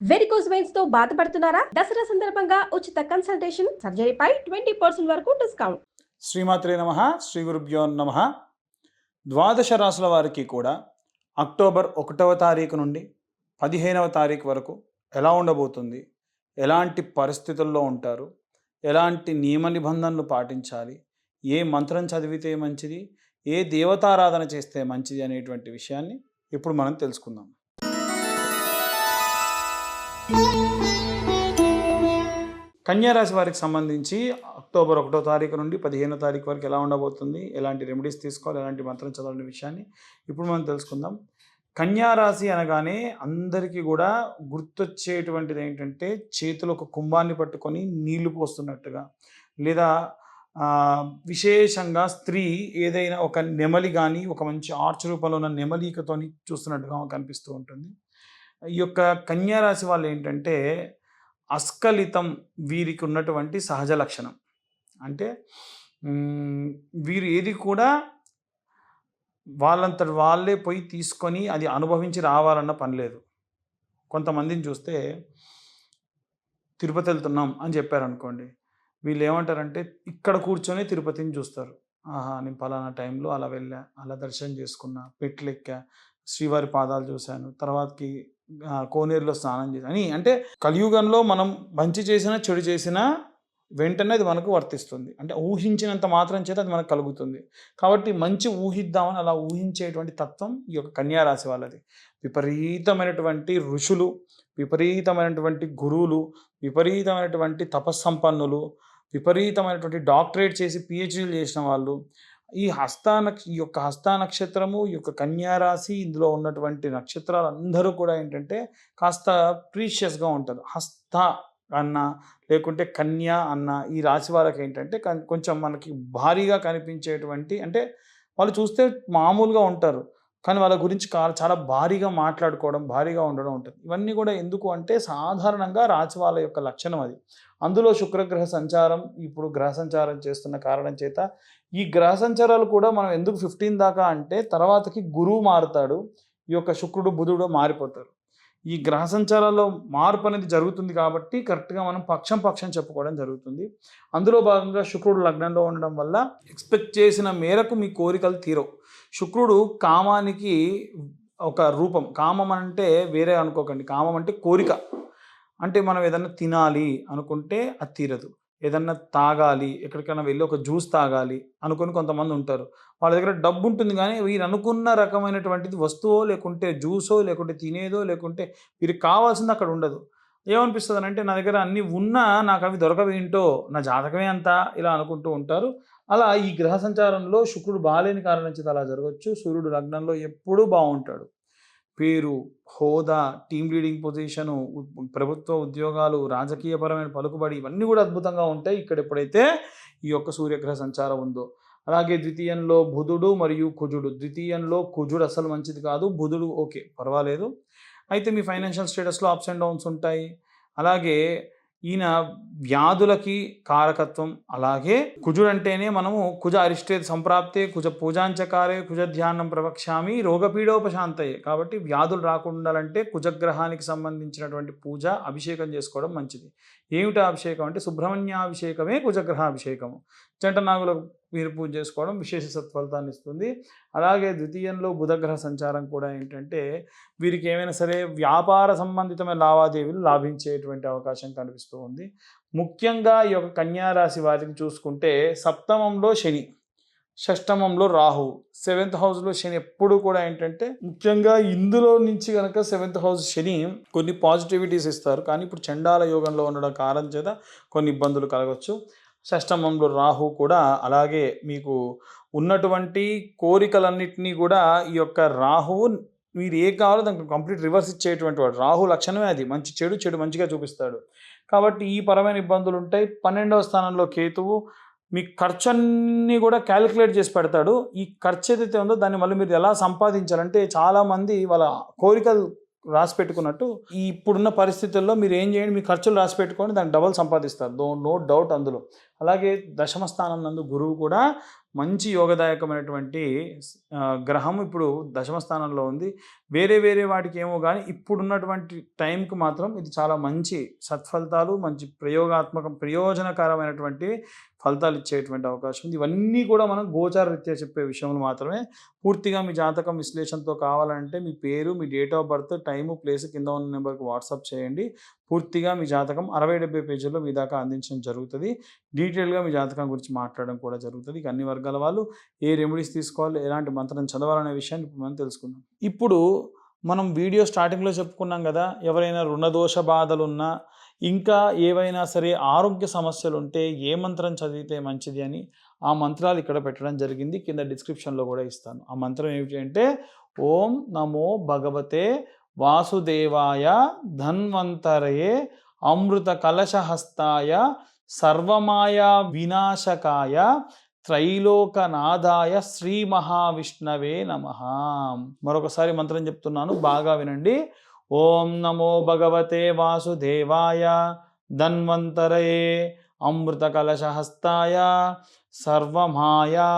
Varicose వెయిన్స్తో బాధపడుతున్నారా? దసరా సందర్భంగా ఉచిత కన్సల్టేషన్ సర్జరీపై ట్వంటీ పర్సెంట్ వరకు డిస్కౌంట్ శ్రీమాత్రే నమ శ్రీ గురుభ్యో నమ. ద్వాదశ రాసుల వారికి కూడా అక్టోబర్ ఒకటవ తారీఖు నుండి పదిహేనవ తారీఖు వరకు ఎలా ఉండబోతుంది? ఎలాంటి పరిస్థితుల్లో ఉంటారు? ఎలాంటి నియమ నిబంధనలు పాటించాలి? ఏ మంత్రం చదివితే మంచిది? ఏ దేవతారాధన చేస్తే మంచిది అనేటువంటి విషయాన్ని ఇప్పుడు మనం తెలుసుకుందాం. కన్యారాశి వారికి సంబంధించి అక్టోబర్ ఒకటో తారీఖు నుండి పదిహేనో తారీఖు వరకు ఎలా ఉండబోతుంది ఎలాంటి రెమెడీస్ తీసుకోవాలి ఎలాంటి మంత్రం చదవాలనే విషయాన్ని ఇప్పుడు మనం తెలుసుకుందాం. కన్యారాశి అనగానే అందరికీ కూడా గుర్తొచ్చేటువంటిది ఏంటంటే చేతిలో ఒక కుంభాన్ని పట్టుకొని నీళ్ళు పోస్తున్నట్టుగా లేదా విశేషంగా స్త్రీ ఏదైనా ఒక నెమలి కానీ ఒక మంచి ఆర్చ్ రూపంలో ఉన్న నెమలికతోని చూస్తున్నట్టుగా కనిపిస్తూ ఉంటుంది. ఈ యొక్క కన్యారాశి వాళ్ళు ఏంటంటే అస్కలితం వీరికి ఉన్నటువంటి సహజ లక్షణం. అంటే వీరు ఏది కూడా వాళ్ళంతటి వాళ్ళే పోయి తీసుకొని అది అనుభవించి రావాలన్న పని లేదు. కొంతమందిని చూస్తే తిరుపతి వెళ్తున్నాం అని చెప్పారనుకోండి వీళ్ళు ఏమంటారంటే ఇక్కడ కూర్చొని తిరుపతిని చూస్తారు. ఆహా నేను పలానా టైంలో అలా వెళ్ళా అలా దర్శనం చేసుకున్నా పెట్లెక్కా శ్రీవారి పాదాలు చూశాను తర్వాతకి కోనేరులో స్నానం చేసి అని అంటే కలియుగంలో మనం మంచి చేసినా చెడు చేసినా వెంటనే అది మనకు వర్తిస్తుంది. అంటే ఊహించినంత మాత్రం చేత అది మనకు కలుగుతుంది. కాబట్టి మంచి ఊహిద్దామని అలా ఊహించేటువంటి తత్వం ఈ యొక్క కన్యారాశి వాళ్ళది. విపరీతమైనటువంటి ఋషులు విపరీతమైనటువంటి గురువులు విపరీతమైనటువంటి తపస్సంపన్నులు విపరీతమైనటువంటి డాక్టరేట్ చేసి పిహెచ్డీలు చేసిన వాళ్ళు ఈ హస్తానక్ష ఈ యొక్క హస్త నక్షత్రము ఈ యొక్క కన్యారాశి ఇందులో ఉన్నటువంటి నక్షత్రాలు అందరూ కూడా ఏంటంటే కాస్త ప్రీషియస్గా ఉంటారు. హస్త అన్న లేకుంటే కన్య అన్న ఈ రాశి వాళ్ళకి ఏంటంటే కొంచెం మనకి భారీగా కనిపించేటువంటి అంటే వాళ్ళు చూస్తే మామూలుగా ఉంటారు. కానీ వాళ్ళ గురించి చాలా భారీగా మాట్లాడుకోవడం భారీగా ఉండడం ఉంటుంది. ఇవన్నీ కూడా ఎందుకు అంటే సాధారణంగా రాశి వాళ్ళ యొక్క లక్షణం అది. అందులో శుక్రగ్రహ సంచారం ఇప్పుడు గ్రహ సంచారం చేస్తున్న కారణం చేత ఈ గ్రహ సంచారాలు కూడా మనం ఎందుకు ఫిఫ్టీన్ దాకా అంటే తర్వాతకి గురువు మారుతాడు ఈ యొక్క శుక్రుడు బుధుడు మారిపోతారు. ఈ గ్రహ సంచారాల్లో మార్పు అనేది జరుగుతుంది కాబట్టి కరెక్ట్గా మనం పక్షం పక్షం చెప్పుకోవడం జరుగుతుంది. అందులో భాగంగా శుక్రుడు లగ్నంలో ఉండడం వల్ల ఎక్స్పెక్ట్ చేసిన మేరకు మీ కోరికలు తీరవు. శుక్రుడు కామానికి ఒక రూపం కామం అంటే వేరే అనుకోకండి కామం అంటే కోరిక. అంటే మనం ఏదైనా తినాలి అనుకుంటే అది తీరదు. ఏదన్నా తాగాలి ఎక్కడికైనా వెళ్ళి ఒక జ్యూస్ తాగాలి అనుకుని కొంతమంది ఉంటారు. వాళ్ళ దగ్గర డబ్బు ఉంటుంది కానీ వీరు అనుకున్న రకమైనటువంటిది వస్తువో లేకుంటే జ్యూసో లేకుంటే తినేదో లేకుంటే వీరికి కావాల్సింది అక్కడ ఉండదు. ఏమనిపిస్తుంది అంటే నా దగ్గర అన్నీ ఉన్నా నాకు అవి దొరకవేంటో నా జాతకమే అంతా ఇలా అనుకుంటూ ఉంటారు. అలా ఈ గ్రహ సంచారంలో శుక్రుడు బాలేని కారణం చేత అలా జరగవచ్చు సూర్యుడు లగ్నంలో ఎప్పుడూ బాగుంటాడు. పేరు హోదా టీమ్ లీడింగ్ పొజిషను ప్రభుత్వ ఉద్యోగాలు రాజకీయపరమైన పలుకుబడి ఇవన్నీ కూడా అద్భుతంగా ఉంటాయి. ఇక్కడ ఎప్పుడైతే ఈ యొక్క సూర్యగ్రహ సంచారం ఉందో. అలాగే ద్వితీయంలో బుధుడు మరియు కుజుడు. ద్వితీయంలో కుజుడు అసలు మంచిది కాదు బుధుడు ఓకే పర్వాలేదు. అయితే మీ ఫైనాన్షియల్ స్టేటస్లో అప్స్ అండ్ డౌన్స్ ఉంటాయి. అలాగే ఈయన వ్యాధులకి కారకత్వం. అలాగే కుజుడు అంటేనే మనము కుజ అరిష్టే సంప్రాప్తే కుజ పూజాంచకారే కుజ ధ్యానం ప్రవక్ష్యామి రోగపీడోపశాంతయే. కాబట్టి వ్యాధులు రాకుండా ఉండాలంటే కుజగ్రహానికి సంబంధించినటువంటి పూజ అభిషేకం చేసుకోవడం మంచిది. ఏమిటా అభిషేకం అంటే సుబ్రహ్మణ్యాభిషేకమే కుజగ్రహ అభిషేకము జంట నాగులకు మీరు పూజ చేసుకోవడం విశేష సత్ఫలితాన్ని ఇస్తుంది. అలాగే ద్వితీయంలో బుధగ్రహ సంచారం కూడా ఏంటంటే వీరికి ఏమైనా సరే వ్యాపార సంబంధితమైన లావాదేవీలు లాభించేటువంటి అవకాశం కనిపిస్తూ ఉంది. ముఖ్యంగా ఈ యొక్క కన్యారాశి వారిని వారికి చూసుకుంటే సప్తమంలో శని షష్టమంలో రాహు సెవెంత్ హౌస్లో శని ఎప్పుడు కూడా ఏంటంటే ముఖ్యంగా ఇందులో నుంచి కనుక సెవెంత్ హౌస్ శని కొన్ని పాజిటివిటీస్ ఇస్తారు. కానీ ఇప్పుడు చండాల యోగంలో ఉండడం కారణం చేత కొన్ని ఇబ్బందులు కలగవచ్చు షష్టమంలో రాహు కూడా అలాగే మీకు ఉన్నటువంటి కోరికలన్నింటినీ కూడా ఈ యొక్క రాహువు మీరు ఏ కావాలో దానికి కంప్లీట్ రివర్స్ ఇచ్చేటువంటి వాడు. రాహు లక్షణమే అది. మంచి చెడు చెడు మంచిగా చూపిస్తాడు. కాబట్టి ఈ పరమైన ఇబ్బందులు ఉంటాయి. పన్నెండవ స్థానంలో కేతువు మీ ఖర్చు అన్నీ కూడా క్యాలిక్యులేట్ చేసి పెడతాడు. ఈ ఖర్చు ఏదైతే ఉందో దాన్ని మళ్ళీ మీరు ఎలా సంపాదించాలంటే చాలామంది వాళ్ళ కోరికలు రాసి పెట్టుకున్నట్టు ఈ ఇప్పుడున్న పరిస్థితుల్లో మీరు ఏం చేయండి మీ ఖర్చులు రాసి పెట్టుకొని దాన్ని డబల్ సంపాదిస్తారు. నో నో డౌట్ అందులో. అలాగే దశమ స్థానం నందు గురువు కూడా మంచి యోగదాయకమైనటువంటి గ్రహం ఇప్పుడు దశమ స్థానంలో ఉంది. వేరే వేరే వాటికి ఏమో కానీ ఇప్పుడున్నటువంటి టైంకి మాత్రం ఇది చాలా మంచి సత్ఫలితాలు మంచి ప్రయోగాత్మకం ప్రయోజనకరమైనటువంటి ఫలితాలు ఇచ్చేటువంటి అవకాశం ఉంది. ఇవన్నీ కూడా మనం గోచారరీత్యా చెప్పే విషయంలో మాత్రమే. పూర్తిగా మీ జాతకం విశ్లేషణతో కావాలంటే మీ పేరు మీ date of birth time place కింద ఉన్న నెంబర్కి వాట్సాప్ చేయండి. పూర్తిగా మీ జాతకం అరవై డెబ్బై పేజీల్లో మీ దాకా అందించడం జరుగుతుంది. డీటెయిల్గా మీ జాతకం గురించి మాట్లాడడం కూడా జరుగుతుంది. ఇక అన్ని వర్గాల వాళ్ళు ఏ రెమెడీస్ తీసుకోవాలి ఎలాంటి మంత్రం చదవాలనే విషయాన్ని ఇప్పుడు మనం తెలుసుకుందాం. ఇప్పుడు మనం వీడియో స్టార్టింగ్లో చెప్పుకున్నాం కదా ఎవరైనా రుణదోష బాధలున్నా ఇంకా ఏవైనా సరే ఆరోగ్య సమస్యలు ఉంటే ఏ మంత్రం చదివితే మంచిది అని ఆ మంత్రాలు ఇక్కడ పెట్టడం జరిగింది. కింద డిస్క్రిప్షన్లో కూడా ఇస్తాను. ఆ మంత్రం ఏమిటి అంటే ఓం నమో భగవతే వాసుదేవాయ ధన్వంతరయే అమృత కలశహస్తాయ సర్వమాయా వినాశకాయ త్రైలోకనాదాయ శ్రీ మహావిష్ణవే నమ. మరొకసారి మంత్రం చెప్తున్నాను బాగా వినండి. ఓం నమో భగవతే వాసుదేవాయ ధన్వంతరయే అమృత కలశహస్తాయ సర్వమాయా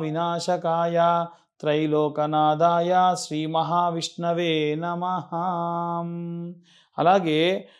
వినాశకాయ త్రైలోకనాదాయ శ్రీ మహావిష్ణవే నమ. అలాగే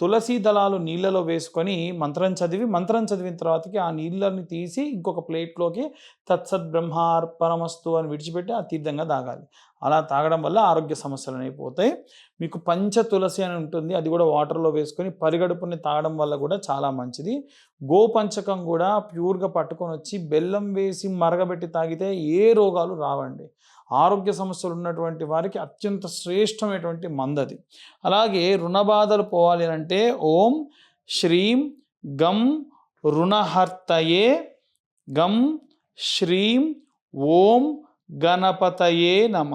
తులసి దళాలు నీళ్ళలో వేసుకొని మంత్రం చదివి మంత్రం చదివిన తర్వాతకి ఆ నీళ్ళని తీసి ఇంకొక ప్లేట్లోకి తత్సత్ బ్రహ్మార్పణమస్తు అని విడిచిపెట్టి ఆ తీర్థంగా తాగాలి. అలా తాగడం వల్ల ఆరోగ్య సమస్యలు అనేవి మీకు పంచ తులసి అని ఉంటుంది. అది కూడా వాటర్లో వేసుకొని పరిగడుపుని తాగడం వల్ల కూడా చాలా మంచిది. గోపంచకం కూడా ప్యూర్గా పట్టుకొని వచ్చి బెల్లం వేసి మరగబెట్టి తాగితే ఏ రోగాలు రావండి. ఆరోగ్య సమస్యలు ఉన్నటువంటి వారికి అత్యంత శ్రేష్టమైనటువంటి మందది. అలాగే రుణబాధలు పోవాలి అని అంటే ఓం శ్రీం గం రుణహర్తయే గం శ్రీం ఓం గణపతయే నమ.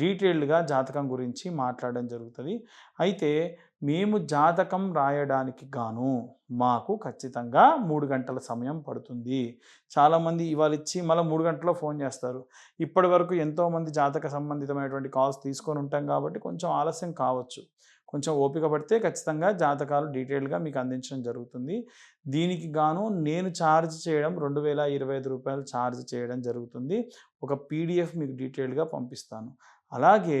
డీటెయిల్డ్గా జాతకం గురించి మాట్లాడడం జరుగుతుంది. అయితే మేము జాతకం రాయడానికి గాను మాకు ఖచ్చితంగా మూడు గంటల సమయం పడుతుంది. చాలామంది ఇవాళ ఇచ్చి మళ్ళీ మూడు గంటల్లో ఫోన్ చేస్తారు. ఇప్పటి వరకు ఎంతోమంది జాతక సంబంధితమైనటువంటి కాల్స్ తీసుకొని ఉంటాం కాబట్టి కొంచెం ఆలస్యం కావచ్చు. కొంచెం ఓపిక పడితే ఖచ్చితంగా జాతకాలు డీటెయిల్గా మీకు అందించడం జరుగుతుంది. దీనికి గాను నేను ఛార్జ్ చేయడం రెండు వేల ఇరవై ఐదు రూపాయలు ఛార్జ్ చేయడం జరుగుతుంది. ఒక పీడిఎఫ్ మీకు డీటెయిల్గా పంపిస్తాను. అలాగే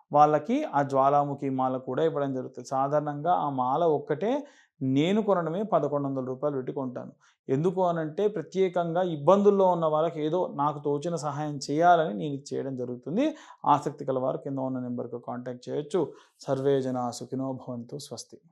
వాళ్ళకి ఆ జ్వాలాముఖి మాల కూడా ఇవ్వడం జరుగుతుంది. సాధారణంగా ఆ మాల ఒక్కటే నేను కొనడమే పదకొండు వందల రూపాయలు పెట్టి కొంటాను. ఎందుకు అనంటే ప్రత్యేకంగా ఇబ్బందుల్లో ఉన్న వాళ్ళకి ఏదో నాకు తోచిన సహాయం చేయాలని నేను చేయడం జరుగుతుంది. ఆసక్తి కల వారు కింద ఉన్న నెంబర్కి కాంటాక్ట్ చేయొచ్చు. సర్వే జన సుఖినో భవంతు స్వస్తి.